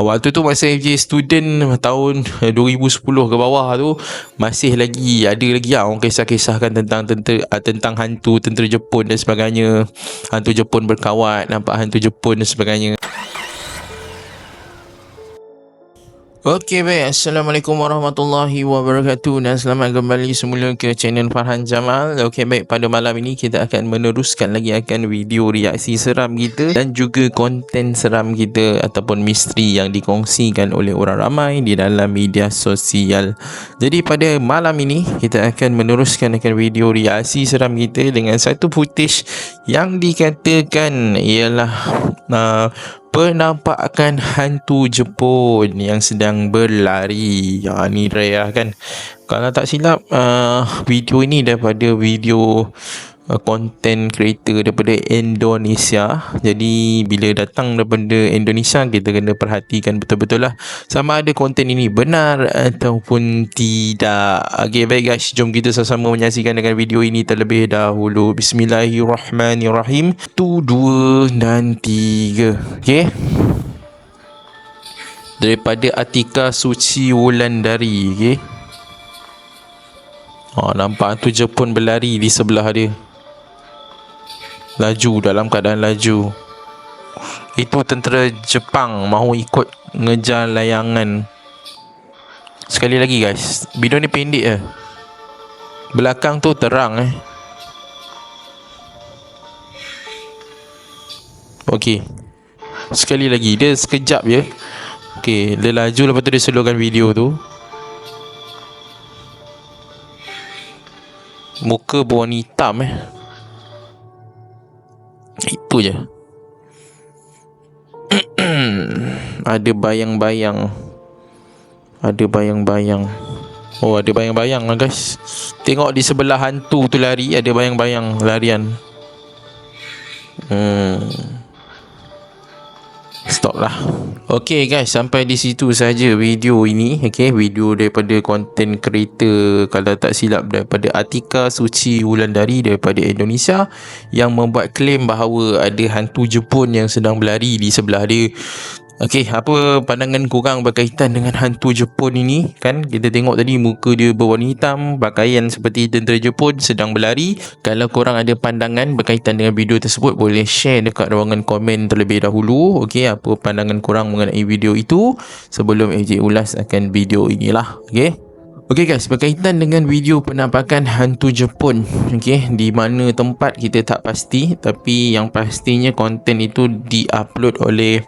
Waktu tu masa FJ student tahun 2010 ke bawah tu masih lagi ada lagi lah orang kisah-kisahkan tentang tentang, tentang hantu tentera Jepun dan sebagainya. Hantu Jepun berkawat, nampak hantu Jepun dan sebagainya. Okey baik. Assalamualaikum warahmatullahi wabarakatuh. Dan selamat kembali semula ke channel Farhan Jamal. Okey baik. Pada malam ini kita akan meneruskan lagi akan video reaksi seram kita Dan juga konten seram kita Ataupun misteri yang dikongsikan oleh orang ramai di dalam media sosial. Jadi pada malam ini kita akan meneruskan akan video reaksi seram kita Dengan satu footage yang dikatakan ialah uh, penampakan hantu Jepun yang sedang berlari. Ya ni rare lah kan. Kalau tak silap uh, video ini daripada video content creator daripada Indonesia. Jadi bila datang daripada Indonesia kita kena perhatikan betul-betul lah sama ada konten ini benar ataupun tidak. Ok baik guys jom kita sama-sama menyaksikan dengan video ini terlebih dahulu. Bismillahirrahmanirrahim. Tu dua dan tiga. Ok daripada Atika Suci Wulandari ok Oh, nampak tu Jepun berlari di sebelah dia laju dalam keadaan laju itu tentera Jepang mahu ikut ngejar layangan sekali lagi guys video ni pendek je belakang tu terang eh Okey. Sekali lagi dia sekejap je. Okey, dia laju lepas tu dia slowkan video tu. Muka berwarna hitam eh. Itu je? Ada bayang-bayang. Ada bayang-bayang. Oh ada bayang-bayang lah guys. Tengok di sebelah hantu tu lari Ada bayang-bayang larian. Hmm Stop lah. Okay guys. Sampai di situ saja video ini Okay? Video daripada content creator Kalau tak silap Daripada Atika Suci Wulandari Daripada Indonesia Yang membuat claim bahawa Ada hantu Jepun Yang sedang berlari Di sebelah dia Okey, apa pandangan kurang berkaitan dengan hantu Jepun ini? Kan kita tengok tadi muka dia berwarna hitam, pakaian seperti tentera Jepun sedang berlari. Kalau korang ada pandangan berkaitan dengan video tersebut, boleh share dekat ruangan komen terlebih dahulu. Okey, apa pandangan korang mengenai video itu sebelum AJ ulas akan video inilah. Okey. Okey guys, berkaitan dengan video penampakan hantu Jepun, okey, di mana tempat kita tak pasti, tapi yang pastinya konten itu diupload oleh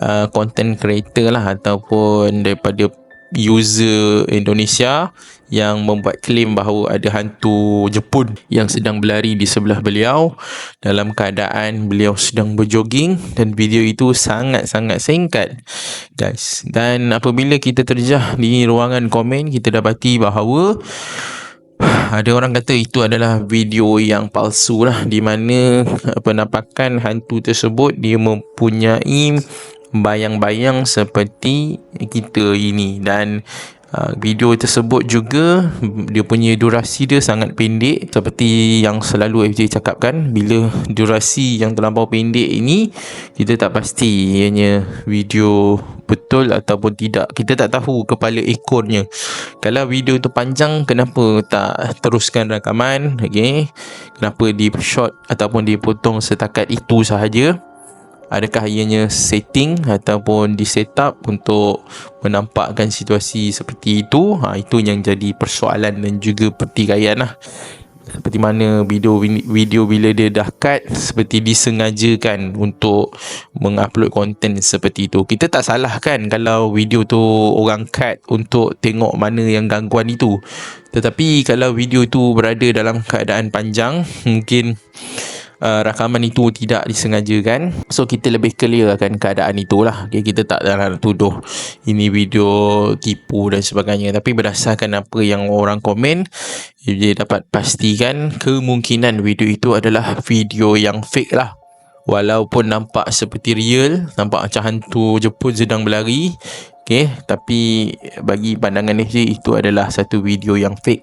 uh, content creator lah ataupun daripada user Indonesia yang membuat klaim bahawa ada hantu Jepun yang sedang berlari di sebelah beliau dalam keadaan beliau sedang berjoging dan video itu sangat-sangat singkat guys. Dan apabila kita terjah di ruangan komen kita dapati bahawa ada orang kata itu adalah video yang palsu lah di mana penampakan hantu tersebut dia mempunyai bayang-bayang seperti kita ini. Dan uh, video tersebut juga dia punya durasi dia sangat pendek. Seperti yang selalu FJ cakapkan bila durasi yang terlampau pendek ini kita tak pasti ianya video betul ataupun tidak. Kita tak tahu kepala ekornya kalau video tu panjang kenapa tak teruskan rakaman? Okey. Kenapa di shot ataupun dipotong setakat itu sahaja adakah ianya setting ataupun di setup untuk menampakkan situasi seperti itu? Ha, itu yang jadi persoalan dan juga pertikaian lah. Seperti mana video video bila dia dah cut seperti disengajakan untuk mengupload konten seperti itu. Kita tak salahkan kalau video tu orang cut untuk tengok mana yang gangguan itu. Tetapi kalau video tu berada dalam keadaan panjang mungkin uh, rakaman itu tidak disengajakan. So kita lebih clear akan keadaan itulah. Okay, kita tak nak tuduh ini video tipu dan sebagainya. Tapi berdasarkan apa yang orang komen dia dapat pastikan kemungkinan video itu adalah video yang fake lah. Walaupun nampak seperti real nampak macam hantu Jepun sedang berlari Okay, tapi bagi pandangan FJ itu adalah satu video yang fake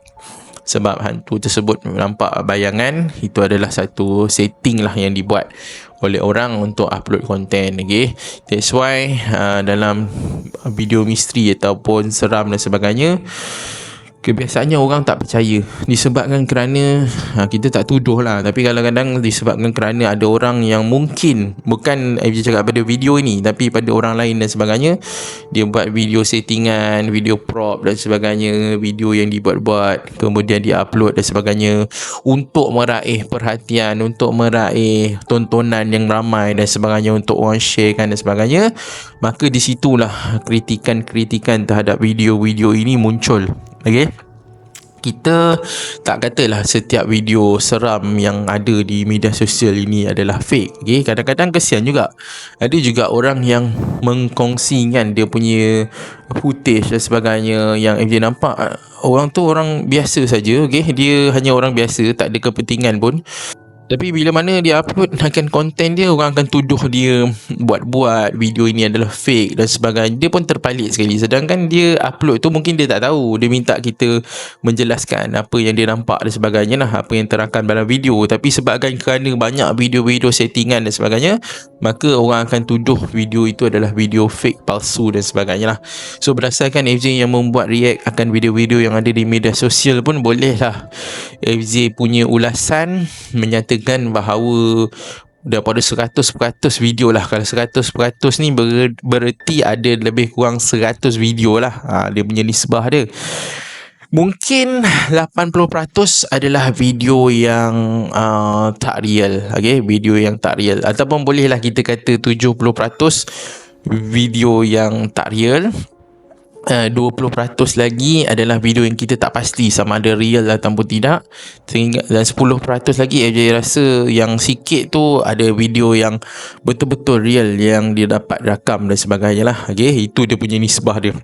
sebab hantu tersebut nampak bayangan itu adalah satu setting lah yang dibuat oleh orang untuk upload konten okay? that's why uh, dalam video misteri ataupun seram dan sebagainya kebiasaannya orang tak percaya. Disebabkan kerana ha, kita tak tuduh lah. Tapi kadang-kadang disebabkan kerana ada orang yang mungkin bukan FJ cakap pada video ini tapi pada orang lain dan sebagainya dia buat video settingan video prop dan sebagainya video yang dibuat-buat kemudian dia upload dan sebagainya untuk meraih perhatian untuk meraih tontonan yang ramai dan sebagainya untuk orang share kan dan sebagainya maka disitulah kritikan-kritikan terhadap video-video ini muncul Okay kita tak katalah setiap video seram yang ada di media sosial ini adalah fake okay? kadang-kadang kesian juga ada juga orang yang mengkongsikan dia punya footage dan sebagainya yang FJ nampak orang tu orang biasa saja okay? dia hanya orang biasa tak ada kepentingan pun tapi bila mana dia upload akan konten dia Orang akan tuduh dia Buat-buat video ini adalah fake Dan sebagainya. Dia pun terpalit sekali. Sedangkan dia upload tu mungkin dia tak tahu. Dia minta kita menjelaskan Apa yang dia nampak dan sebagainya lah. Apa yang terangkan dalam video. Tapi sebabkan kerana banyak video-video settingan dan sebagainya Maka orang akan tuduh video itu adalah video fake palsu dan sebagainya lah. So berdasarkan FJ yang membuat react akan video-video yang ada di media sosial pun boleh lah. FJ punya ulasan menyatakan mengatakan bahawa daripada 100% video lah. Kalau 100% ni ber, bererti ada lebih kurang 100 video lah. Ha, dia punya nisbah dia. Mungkin 80% adalah video yang uh, tak real. Okay? video yang tak real. Ataupun bolehlah kita kata 70% video yang tak real uh, 20% lagi adalah video yang kita tak pasti sama ada real ataupun tidak dan 10% lagi saya rasa yang sikit tu ada video yang betul-betul real yang dia dapat rakam dan sebagainya lah okay? itu dia punya nisbah dia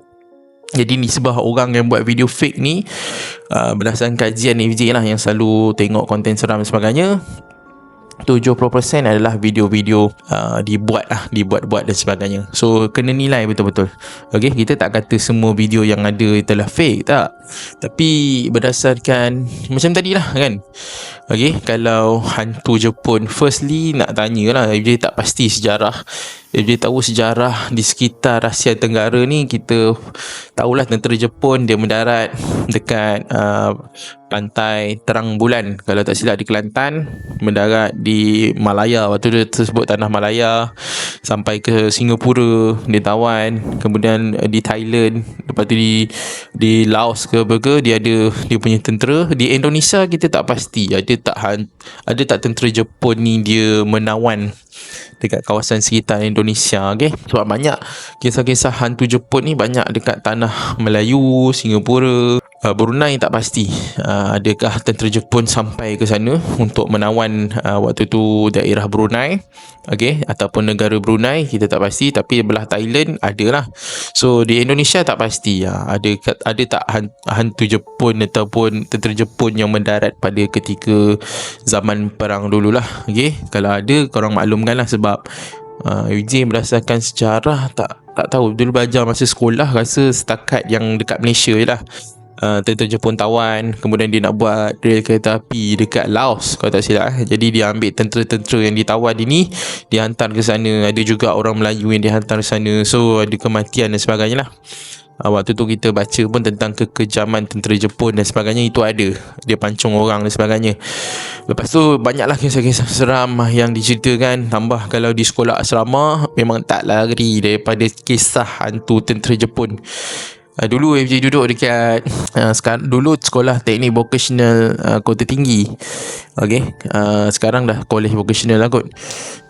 jadi nisbah orang yang buat video fake ni uh, berdasarkan kajian FJ lah yang selalu tengok konten seram dan sebagainya 70% adalah video-video uh, dibuat lah dibuat-buat dan sebagainya. So kena nilai betul-betul. Ok kita tak kata semua video yang ada itulah fake tak. Tapi berdasarkan macam tadi lah kan. Ok kalau hantu Jepun firstly nak tanya lah dia tak pasti sejarah if dia tahu sejarah di sekitar Asia Tenggara ni kita tahulah tentera Jepun dia mendarat dekat uh, pantai terang bulan. Kalau tak silap di Kelantan mendarat di Malaya. Waktu dia tersebut tanah Malaya sampai ke Singapura di Taiwan kemudian di Thailand lepas tu di di Laos ke apa dia ada dia punya tentera. Di Indonesia kita tak pasti. Ada tak ada tak tentera Jepun ni dia menawan dekat kawasan sekitar Indonesia okay? sebab banyak kisah-kisah hantu Jepun ni banyak dekat tanah Melayu Singapura uh, Brunei tak pasti. Uh, adakah tentera Jepun sampai ke sana untuk menawan uh, waktu tu daerah Brunei? Okay? ataupun negara Brunei kita tak pasti. Tapi belah Thailand adalah. So di Indonesia tak pasti uh, ada ada tak hantu Jepun ataupun tentera Jepun yang mendarat pada ketika zaman perang dululah? Okay? kalau ada korang maklumkan lah sebab uh, Eugene berdasarkan sejarah tak tak tahu. Dulu belajar masa sekolah rasa setakat yang dekat Malaysia je lah uh, tentera Jepun tawan kemudian dia nak buat rel kereta api dekat Laos kalau tak silap eh. jadi dia ambil tentera-tentera yang ditawan ini dia hantar ke sana. Ada juga orang Melayu yang dihantar ke sana. So ada kematian dan sebagainya lah. Uh, waktu tu kita baca pun tentang kekejaman tentera Jepun dan sebagainya. Itu ada. Dia pancung orang dan sebagainya. Lepas tu banyaklah kisah-kisah seram yang diceritakan. Tambah kalau di sekolah asrama memang tak lari daripada kisah hantu tentera Jepun Uh, dulu FJ duduk dekat uh, sekarang dulu sekolah teknik vocational uh, kota tinggi. Okey. Uh, sekarang dah college vocational lah kot.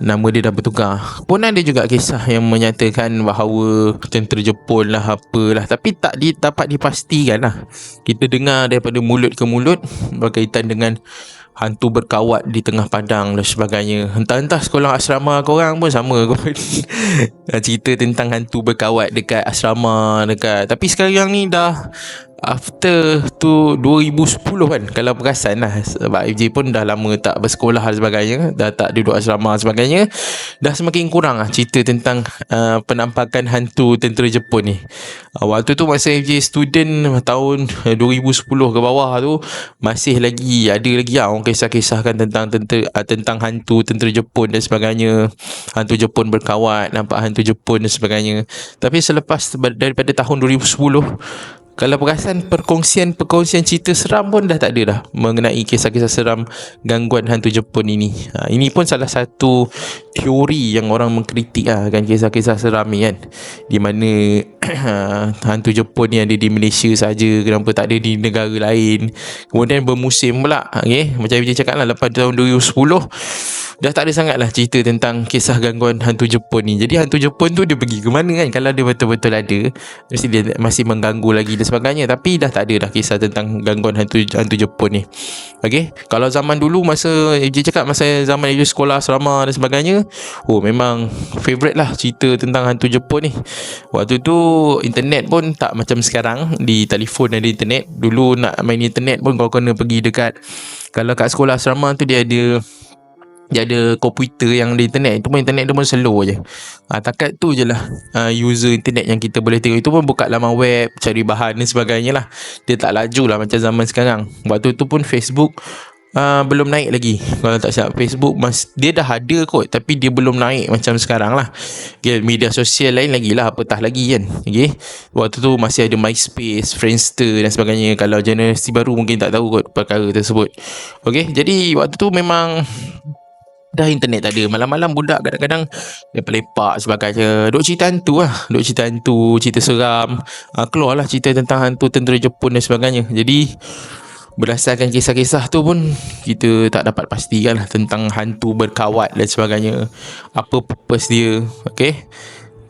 Nama dia dah bertukar. Pun ada juga kisah yang menyatakan bahawa tentera Jepun lah apalah tapi tak di, dapat dipastikan lah. Kita dengar daripada mulut ke mulut berkaitan dengan hantu berkawat di tengah padang dan sebagainya. Entah-entah sekolah asrama korang pun sama kot. cerita tentang hantu berkawat dekat asrama dekat tapi sekarang ni dah after tu 2010 kan kalau perasan lah. Sebab FJ pun dah lama tak bersekolah dan sebagainya dah tak duduk asrama dan sebagainya dah semakin kurang lah cerita tentang uh, penampakan hantu tentera Jepun ni. Uh, waktu tu masa FJ student tahun 2010 ke bawah tu masih lagi ada lagi lah orang kisah-kisahkan tentang tentera, uh, tentang hantu tentera Jepun dan sebagainya. Hantu Jepun berkawat nampak hantu Jepun dan sebagainya. Tapi selepas daripada tahun 2010 kalau perasan perkongsian-perkongsian cerita seram pun dah tak ada dah mengenai kisah-kisah seram gangguan hantu Jepun ini. Ha, ini pun salah satu teori yang orang mengkritik lah kan kisah-kisah seram ni kan. Di mana hantu Jepun ni ada di Malaysia saja, kenapa tak ada di negara lain. Kemudian bermusim pula. Okay? Macam yang cakap lah lepas tahun 2010 dah tak ada sangat lah cerita tentang kisah gangguan hantu Jepun ni. Jadi hantu Jepun tu dia pergi ke mana kan? Kalau dia betul-betul ada, mesti dia masih mengganggu lagi dan sebagainya. Tapi dah tak ada dah kisah tentang gangguan hantu hantu Jepun ni. Okay? Kalau zaman dulu masa AJ cakap masa zaman AJ sekolah asrama dan sebagainya, oh memang favourite lah cerita tentang hantu Jepun ni. Waktu tu internet pun tak macam sekarang di telefon di internet. Dulu nak main internet pun kau kena pergi dekat kalau kat sekolah asrama tu dia ada dia ada komputer yang di internet. Itu pun internet dia pun slow je. Ha, takat tu je lah. Uh, user internet yang kita boleh tengok. Itu pun buka laman web cari bahan dan sebagainya lah. Dia tak laju lah macam zaman sekarang. Waktu tu pun Facebook uh, belum naik lagi. Kalau tak silap Facebook mas, dia dah ada kot tapi dia belum naik macam sekarang lah. Okay, media sosial lain lagi lah. Apatah lagi kan. Okay. waktu tu masih ada MySpace Friendster dan sebagainya. Kalau generasi baru mungkin tak tahu kot perkara tersebut. Okay. jadi waktu tu memang dah internet tak ada. Malam-malam budak kadang-kadang lepak-lepak sebagainya duk cerita hantu lah. Duk cerita hantu cerita seram. Uh, keluarlah cerita tentang hantu tentera Jepun dan sebagainya. Jadi berdasarkan kisah-kisah tu pun kita tak dapat pastikan lah tentang hantu berkawat dan sebagainya. Apa purpose dia okay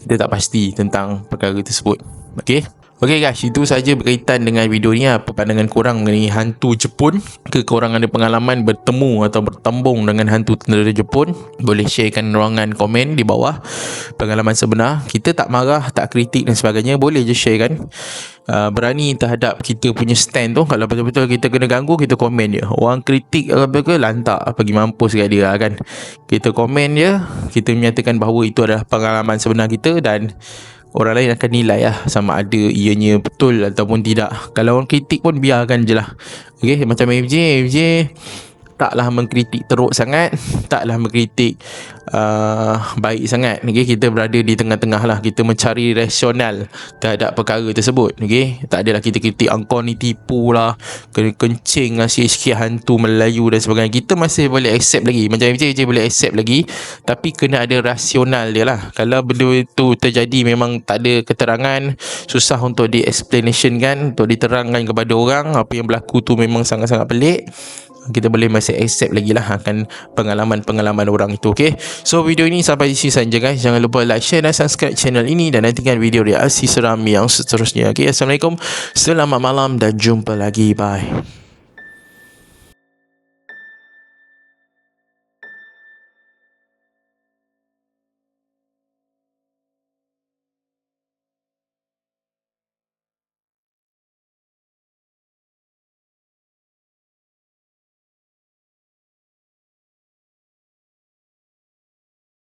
kita tak pasti tentang perkara tersebut okay Okey guys, itu saja berkaitan dengan video ni apa pandangan korang mengenai hantu Jepun. Ke korang ada pengalaman bertemu atau bertembung dengan hantu tentera Jepun, boleh sharekan ruangan komen di bawah pengalaman sebenar. Kita tak marah, tak kritik dan sebagainya, boleh je sharekan. Uh, berani terhadap kita punya stand tu kalau betul-betul kita kena ganggu kita komen je orang kritik apa ke lantak pergi mampus kat dia kan kita komen je kita menyatakan bahawa itu adalah pengalaman sebenar kita dan orang lain akan nilai lah sama ada ianya betul ataupun tidak. Kalau orang kritik pun biarkan je lah. Okay, macam FJ FJ taklah mengkritik teruk sangat taklah mengkritik uh, baik sangat. Okay? kita berada di tengah-tengah lah. Kita mencari rasional terhadap perkara tersebut. Okay? tak adalah kita kritik angkor ni tipu lah kena kencing lah sikit-sikit hantu Melayu dan sebagainya. Kita masih boleh accept lagi. Macam macam je boleh accept lagi tapi kena ada rasional dia lah. Kalau benda itu terjadi memang tak ada keterangan susah untuk di explanation kan untuk diterangkan kepada orang apa yang berlaku tu memang sangat-sangat pelik kita boleh masih accept lagi lah akan pengalaman-pengalaman orang itu okay? So video ini sampai di sini saja guys. Jangan lupa like share dan subscribe channel ini dan nantikan video reaksi seram yang seterusnya okay? Assalamualaikum. Selamat malam dan jumpa lagi. Bye